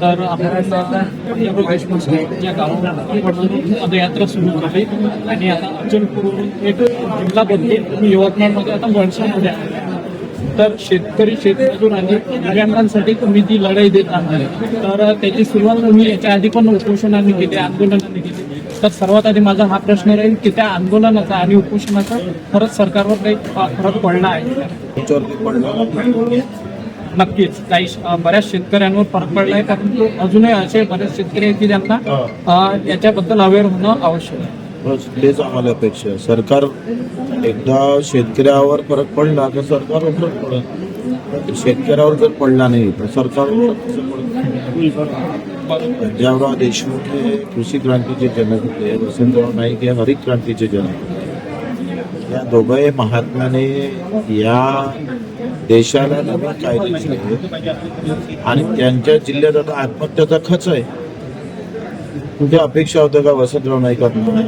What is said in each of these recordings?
तर आपल्याला प्रदेश सुरू आहे. आणि आता अचलपूरवरून एक जिल्हा बदलून यवतमाळमध्ये आता वळसामध्ये तर शेतकरी शेतमजूर आणि दिव्यांगांसाठी तुम्ही जी लढाई देत आहात. तर त्याची सुरुवात तुम्ही याच्या आधी पण उपोषणाने केली आंदोलनाने केली. तर सर्वात आधी माझा हा प्रश्न राहील की त्या आंदोलनाचा आणि उपोषणाचा खरंच सरकारवर काही फरक पडला आहे पडलं. नक्कीच. काही बऱ्याच शेतकऱ्यांवर फरक पडलाय परंतु अजूनही असे बरेच शेतकरी आहेत की ज्यांना याच्याबद्दल अवेअर होणं आवश्यक आहे. बस तेच आम्हाला अपेक्षा आहे. सरकार एकदा शेतकऱ्यावर फरक पडला तर सरकारवर फरक पडत शेतकऱ्यावर जर पडला नाही तर सरकारवर पडेल? पंजाबराव देशमुख हे कृषी क्रांतीचे जनक होते वसंतराव नाईक हे हरित क्रांतीचे जनक होते या दोघंही महात्म्याने या देशाला नवीन कायदे दिले आणि त्यांच्या जिल्ह्यात आता आत्महत्याचा खच आहे. तुझ्या अपेक्षा होत्या का वसंतराव नाईकांना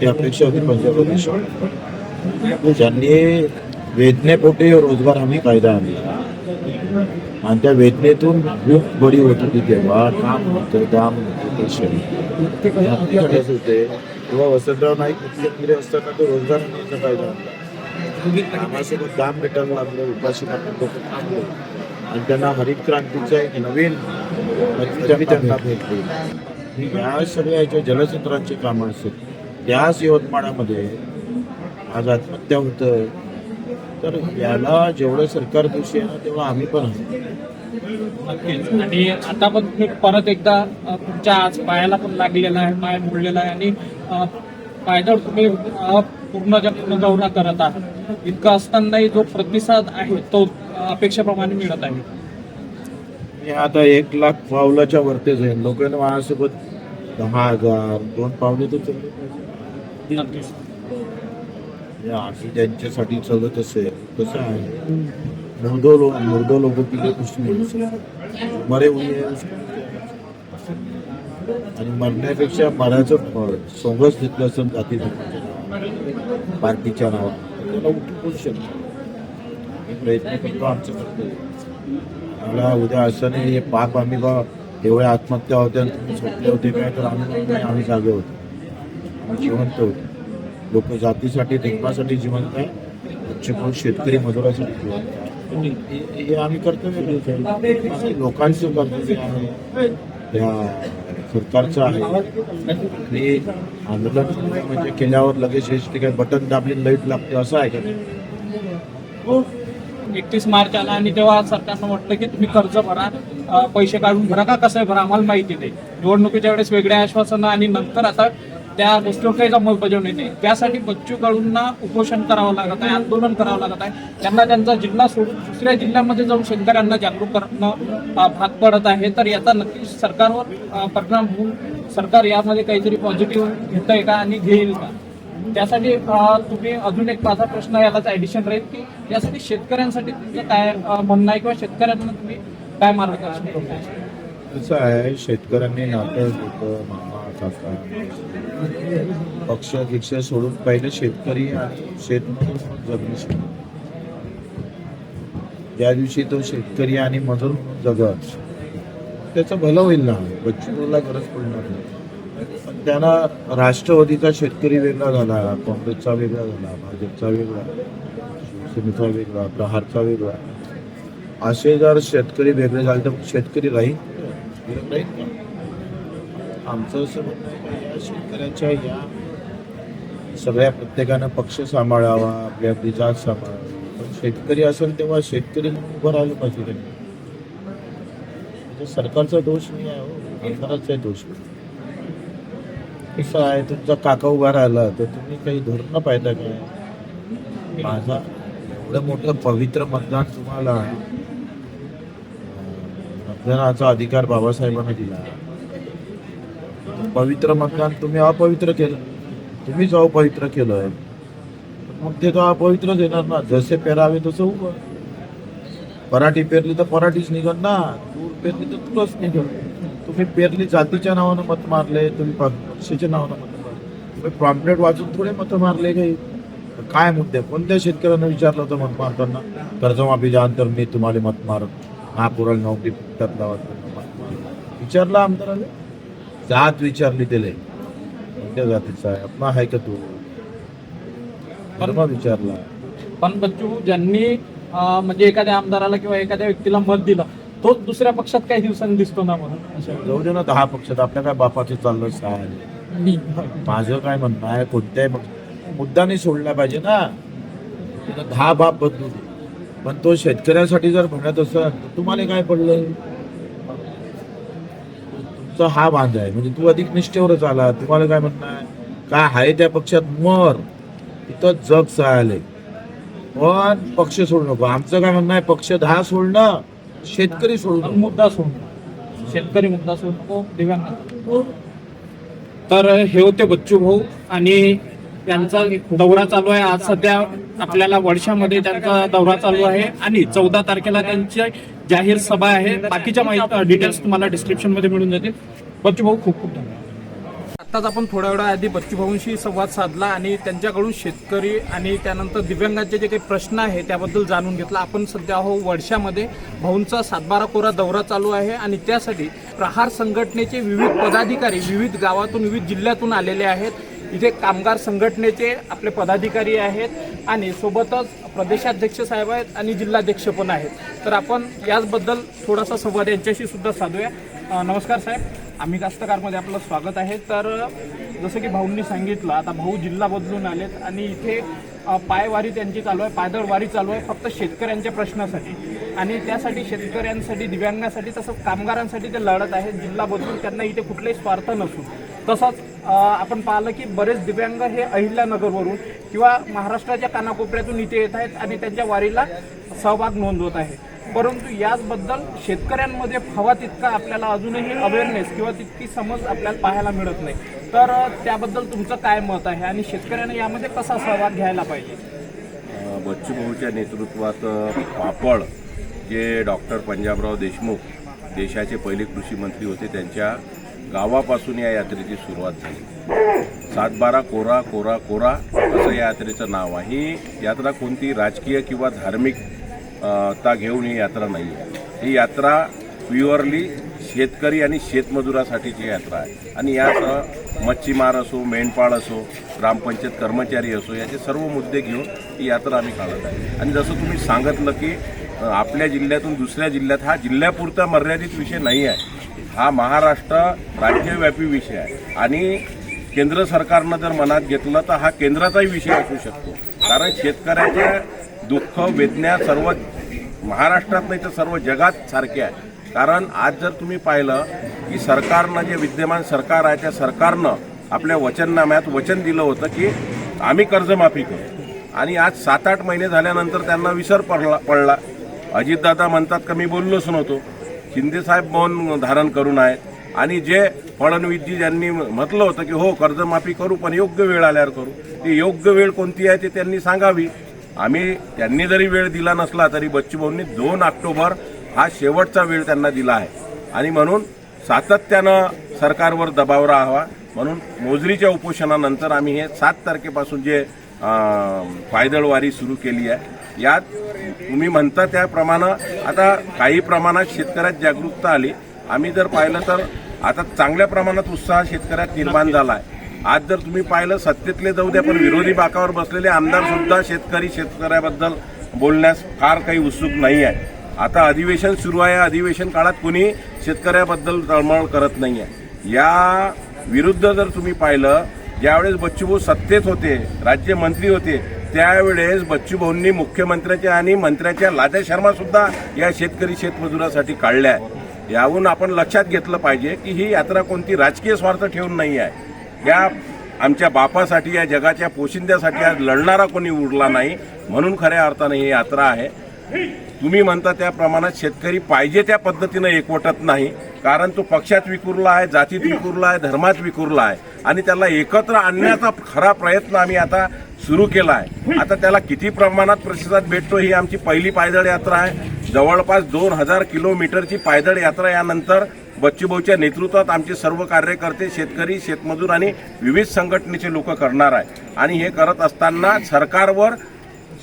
ती अपेक्षा होती पंजाबराव देशमुख त्यांनी वेदनेपोटी रोजगार हमी कायदा आणला. आणि त्या वेदनेतून भूक बडी होत होती तेव्हा काम होतं दाम होतं तेव्हा वसंतराव नाईक मुख्यमंत्री असताना तो रोजगार कामासोबत दाम भेटायला लागलं उपाशी आणि त्यांना हरित क्रांतीचं एक नवीन त्यांना भेटली. या सगळ्या याच्या जलचित्रांची कामं असतील त्याच यवतमाळामध्ये आज आत्महत्या होतं. तर याला जेवढं सरकार दोषी आहे ना तेव्हा आम्ही पण नक्कीच. आणि आता पण परत एकदा तुमच्या आज पायाला पण लागलेला आहे पाय मोडलेला आहे आणि पायदळ तुम्ही पूर्णच्या पूर्ण दौरा करत आहात. इतकं असतानाही जो प्रतिसाद आहे तो अपेक्षेप्रमाणे मिळत आहे. मी आता एक लाख पावलाच्या वरती जाईल लोकांना माझ्यासोबत दहा हजार दोन पावले तर चालले म्हणजे पाहिजे नक्कीच या त्यांच्यासाठी चालत असेल कसं आहे. मुर्दो लोक मुर्दो लोक तिकडे गोष्टी मिळू शकतात मरे हुए आणि मरण्यापेक्षा मराचं फळ सोंगच घेतलं असेल जाती पार्टीच्या नावात त्याला उठू शकतो मी प्रयत्न करतो आमचं करतो मला उद्या असं नाही हे पाप आम्ही बा एवढ्या आत्महत्या होत्या तुम्ही झोपले होते काय तर आम्ही आम्ही जागे होतो. जिवंत होतो. लोक जातीसाठी देखभासाठी जिवंत आहे. उच्चभ्रू शेतकरी मजुरासाठी जिवंत आहे हे- आम्ही कर्तव्य लोकांचं कर्तव्य आहे सरकारचं आहे. आणि आंदोलन म्हणजे केल्यावर लगेच हे काय बटन दाबले लाइट लागते असं आहे का एकतीस मार्च आला आणि तेव्हा सरकारनं म्हटलं की तुम्ही कर्ज भरा पैसे काढून भरा का कसं आहे भरा आम्हाला माहिती नाही. निवडणुकीच्या वेळेस वेगळ्या आश्वासनं आणि नंतर आता त्या गोष्टीवर अंमलबजावणी नाही. त्यासाठी बच्चू कडूंना उपोषण करावं लागत आहे आंदोलन करावं लागत आहे. त्यांना त्यांचा जिल्हा सोडून दुसऱ्या जिल्ह्यामध्ये जाऊन शेतकऱ्यांना जागरूक करणं भाग पडत आहे. तर याचा नक्कीच सरकारवर परिणाम होऊन सरकार यामध्ये काहीतरी पॉझिटिव्ह घेत आहे का आणि घेईल का? त्यासाठी तुम्ही अजून एक माझा प्रश्न यालाच ऍडिशन राहील की यासाठी शेतकऱ्यांसाठी तुमचं काय म्हणणं आहे किंवा शेतकऱ्यांना तुम्ही काय मार्गदर्शन कसं आहे शेतकऱ्यांनी नातं टाकतात पक्ष भिक्ष सोडून पहिले शेतकरी शेत जगणे त्या दिवशी तो शेतकरी आणि मजूर जगत. त्याचं भलं होईल ना? बच्चूला गरज पडणार नाही. त्यांना राष्ट्रवादीचा शेतकरी वेगळा झाला काँग्रेसचा वेगळा झाला भाजपचा वेगळा शिवसेनेचा वेगळा प्रहारचा वेगळा. असे जर शेतकरी वेगळे झाले तर शेतकरी राहील? राहील का? आमचं असं म्हणणं आहे या शेतकऱ्याच्या या सगळ्या प्रत्येकानं पक्ष सांभाळावा आपली आपली जात सांभाळावी. पण शेतकरी असेल तेव्हा शेतकरी उभं राहिलं पाहिजे त्यांनी. म्हणजे सरकारचा दोष नाही आहे हो आमदाराचा दोष कसं आहे तुमचा काका उभा राहिला तर तुम्ही काही धोरणं पाहिजे काय? माझा एवढं मोठं पवित्र मतदान तुम्हाला मतदानाचा अधिकार बाबासाहेबांना दिला. पवित्र मतदान तुम्ही अपवित्र केलं. तुम्हीच अपवित्र केलं आहे. मग ते तर अपवित्रच येणार ना. जसे पेरावे तसं उभं पराठी पेरली तर पराठीच निघन ना. तूर पेरली तर तुरच निघन. तुम्ही पेरली जातीच्या नावानं मत मारले तुम्ही पक्षाच्या नावानं मत मारले. तुम्ही पॉम्पलेट वाचून थोडे मत मारले काही. काय मुद्दे? कोणत्या शेतकऱ्यांना विचारलं होतं मत मारताना? कर्जमाफीच्या अंतर मी तुम्हाला मत मारत महापुराला नोकरी फुकटात लावा मत विचारलं आमदाराने जात विचारली त्याला कोणत्या जातीचा आहे आपला आहे का तू धर्म विचारला पण बच्चू ज्यांनी अं, म्हणजे एखाद्या आमदाराला किंवा एखाद्या व्यक्तीला मत दिलं तोच दुसऱ्या पक्षात काही दिवसांनी दिसतो ना म्हणून. जाऊ दे ना दहा पक्षात आपल्या काय बापाचे चाललं सहा माझं काय म्हणणं आहे कोणत्याही पक्ष मुद्दा नाही सोडला पाहिजे ना दहा बाप बदलू दे पण तो शेतकऱ्यासाठी जर म्हणत असेल तर तुम्हाला काय पडलं तुमचा हा बांध आहे. म्हणजे तू अधिक निष्ठेवरच आला तुम्हाला काय म्हणणं आहे? काय आहे त्या पक्षात? मर. तिथं जग चाललंय. पण पक्ष सोडू नको. आमचं काय म्हणणं आहे? पक्ष दहा सोडणं शेतकरी सोडू पण नको मुद्दा सोडून शेतकरी मुद्दा सोडून दिव्यांग. तर हे होते बच्चू भाऊ आणि त्यांचा दौरा चालू आहे. आज सध्या आपल्याला वर्षामध्ये त्यांचा दौरा चालू आहे आणि चौदा तारखेला त्यांची जाहीर सभा आहे. बाकीच्या माहिती डिटेल्स तुम्हाला डिस्क्रिप्शनमध्ये मिळून जातील. बच्चू भाऊ खूप खूप धन्यवाद. आत्ताच आपण थोड्या वेळा आधी बच्चूभाऊंशी संवाद साधला आणि त्यांच्याकडून शेतकरी आणि त्यानंतर दिव्यांगांचे जे काही प्रश्न आहे त्याबद्दल जाणून घेतला. आपण सध्या आहो वर्षामध्ये. भाऊंचा सातबारा कोरा दौरा चालू आहे आणि त्यासाठी प्रहार संघटनेचे विविध पदाधिकारी विविध गावातून विविध जिल्ह्यातून आलेले आहेत. इथे कामगार संघटनेचे आपले पदाधिकारी आहेत आणि सोबतच प्रदेशाध्यक्ष साहेब आहेत आणि जिल्हाध्यक्ष पण आहेत. तर आपण याचबद्दल थोडासा संवाद यांच्याशी सुद्धा साधूया. नमस्कार साहेब. आम्ही कास्तकारमध्ये आपलं स्वागत आहे. तर जसं की भाऊंनी सांगितलं आता भाऊ जिल्हा बदलून आलेत आणि इथे पायवारी त्यांची चालू आहे पायदळ वारी चालू आहे फक्त शेतकऱ्यांच्या प्रश्नासाठी. आणि त्यासाठी शेतकऱ्यांसाठी दिव्यांगासाठी तसंच कामगारांसाठी ते लढत आहेत. जिल्हा बदलून त्यांना इथे कुठलाही स्वार्थ नसून. तसंच आपण पाहिलं की बरेच दिव्यांग हे अहिल्यानगरवरून किंवा महाराष्ट्राच्या कानाकोपऱ्यातून इथे येत आहेत आणि त्यांच्या वारीला सहभाग नोंदवत आहे परंतु याचबद्दल शेतकऱ्यांमध्ये हवा तितका आपल्याला अजूनही अवेअरनेस किंवा तितकी समज आपल्याला पाहायला मिळत नाही. तर त्याबद्दल तुमचं काय मत आहे आणि शेतकऱ्यांना यामध्ये कसा सहभाग घ्यायला पाहिजे? अ, बच्चू भाऊच्या नेतृत्वात पापड जे डॉक्टर पंजाबराव देशमुख देशाचे पहिले कृषी मंत्री होते त्यांच्या गावापासून या यात्रेची सुरुवात झाली. सातबारा कोरा कोरा कोरा असं या यात्रेचं नाव आहे. ही यात्रा कोणती? राजकीय किंवा धार्मिक ता घेऊन ही यात्रा नाही आहे. ही यात्रा प्युअरली शेतकरी आणि शेतमजुरासाठीची यात्रा आहे. आणि यात मच्छीमार असो मेंढपाळ असो ग्रामपंचायत कर्मचारी असो याचे सर्व मुद्दे घेऊन ही यात्रा आम्ही काढत आहे. आणि जसं तुम्ही सांगितलं की आपल्या जिल्ह्यातून दुसऱ्या जिल्ह्यात हा जिल्ह्यापुरता मर्यादित विषय नाही आहे. हा महाराष्ट्र राज्यव्यापी विषय आहे. आणि केंद्र सरकारनं जर मनात घेतलं तर हा केंद्राचाही विषय असू शकतो. कारण शेतकऱ्याच्या दुःख वेदना सर्व महाराष्ट्रात नाही तर सर्व जगात सारखे आहे. कारण आज जर तुम्ही पाहिलं की सरकारनं जे विद्यमान सरकार आहे त्या सरकारनं आपल्या वचननाम्यात वचन दिलं होतं की आम्ही कर्जमाफी करू. आणि आज सात आठ महिने झाल्यानंतर त्यांना विसर पडला पडला. अजितदादा म्हणतात का मी बोललोच नव्हतो. शिंदेसाहेब मौन धारण करून आहेत. आणि जे फडणवीसजी ज्यांनी म्हटलं होतं की हो कर्जमाफी करू पण योग्य वेळ आल्यावर करू. ती योग्य वेळ कोणती आहे ते त्यांनी सांगावी. आम्ही त्यांनी जरी वेळ दिला नसला तरी बच्चूभाऊंनी दोन ऑक्टोबर हा शेवटचा वेळ त्यांना दिला आहे. आणि म्हणून सातत्यानं सरकारवर दबाव राहावा. म्हणून मोजरीच्या उपोषणानंतर आम्ही हे सात तारखेपासून जे पायदळवारी सुरू केली आहे यात तुम्ही म्हणता त्याप्रमाणे आता काही प्रमाणात शेतकऱ्यात जागरूकता आली. आम्ही जर पाहिलं तर आता चांगल्या प्रमाणात उत्साह शेतकऱ्यात निर्माण झाला आहे आज जर तुम्ही पाहिलं सत्तेतले जाऊ द्या पण विरोधी बाकावर बसलेले आमदार सुद्धा शेतकरी शेतकऱ्याबद्दल बोलण्यास फार काही उत्सुक नाही आहे. आता अधिवेशन सुरू आहे. अधिवेशन काळात कुणी शेतकऱ्याबद्दल तळमळ करत नाही आहे या विरुद्ध जर तुम्ही पाहिलं ज्यावेळेस बच्चूभाऊ सत्तेत होते राज्यमंत्री होते त्यावेळेस बच्चूभाऊंनी मुख्यमंत्र्याच्या आणि मंत्र्याच्या लाद्या शर्मा सुद्धा या शेतकरी शेतमजुरासाठी काढल्या आहे याहून आपण लक्षात घेतलं पाहिजे की ही यात्रा कोणती राजकीय स्वार्थ ठेवून नाही आहे. या आमच्या बापासाठी या जगाच्या पोशिंद्यासाठी आज लढणारा कोणी उरला नाही. म्हणून खऱ्या अर्थाने ही यात्रा आहे. तुम्ही म्हणता त्या प्रमाणात शेतकरी पाहिजे त्या पद्धतीनं एकवटत नाही. कारण तो पक्षात विखुरला आहे जातीत विखुरला आहे धर्मात विखुरला आहे. आणि त्याला एकत्र आणण्याचा खरा प्रयत्न आम्ही आता सुरू केला आहे आता त्याला किती प्रमाणात प्रतिसाद भेटतो ही आमची पहिली पायदळ यात्रा आहे. जवळपास दोन हजार किलोमीटरची पायदळ यात्रा यानंतर बच्चूभाऊच्या नेतृत्वात आमचे सर्व कार्यकर्ते शेतकरी शेतमजूर आणि विविध संघटनेचे लोक करणार आहे. आणि हे करत असताना सरकारवर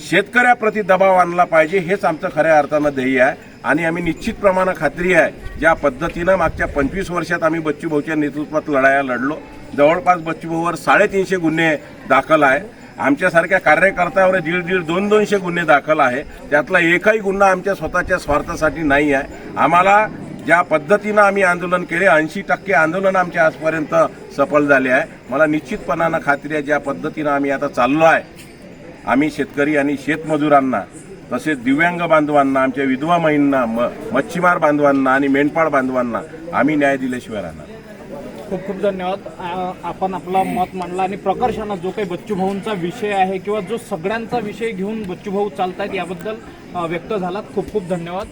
शेतकऱ्याप्रती दबाव आणला पाहिजे हेच आमचं खऱ्या अर्थानं ध्येय आहे. आणि आम्ही निश्चित प्रमाणे खात्री आहे ज्या पद्धतीनं मागच्या पंचवीस वर्षात आम्ही बच्चूभाऊच्या नेतृत्वात लढाया लढलो. जवळपास बच्चूभाऊवर साडेतीनशे गुन्हे दाखल आहे आमच्यासारख्या कार्यकर्त्यावर दीड दीड दोन दोनशे गुन्हे दाखल आहे. त्यातला एकही गुन्हा आमच्या स्वतःच्या स्वार्थासाठी नाही आहे. आम्हाला ज्या पद्धतीनं आम्ही आंदोलन केले ऐंशी टक्के आंदोलन आमच्या आजपर्यंत सफल झाले आहे. मला निश्चितपणानं खात्री आहे ज्या पद्धतीनं आम्ही आता चाललो आहे आम्ही शेतकरी आणि शेतमजुरांना तसेच दिव्यांग बांधवांना आमच्या विधवा महिलांना म मच्छीमार बांधवांना आणि मेंढपाळ बांधवांना आम्ही न्याय दिल्याशिवाय राहणार. खूप खूप धन्यवाद. आपण आपला मत मांडला आणि प्रकर्षानं जो काही बच्चूभाऊंचा विषय आहे किंवा जो सगळ्यांचा विषय घेऊन बच्चूभाऊ चालतायत याबद्दल व्यक्त झालात. खूप खूप धन्यवाद.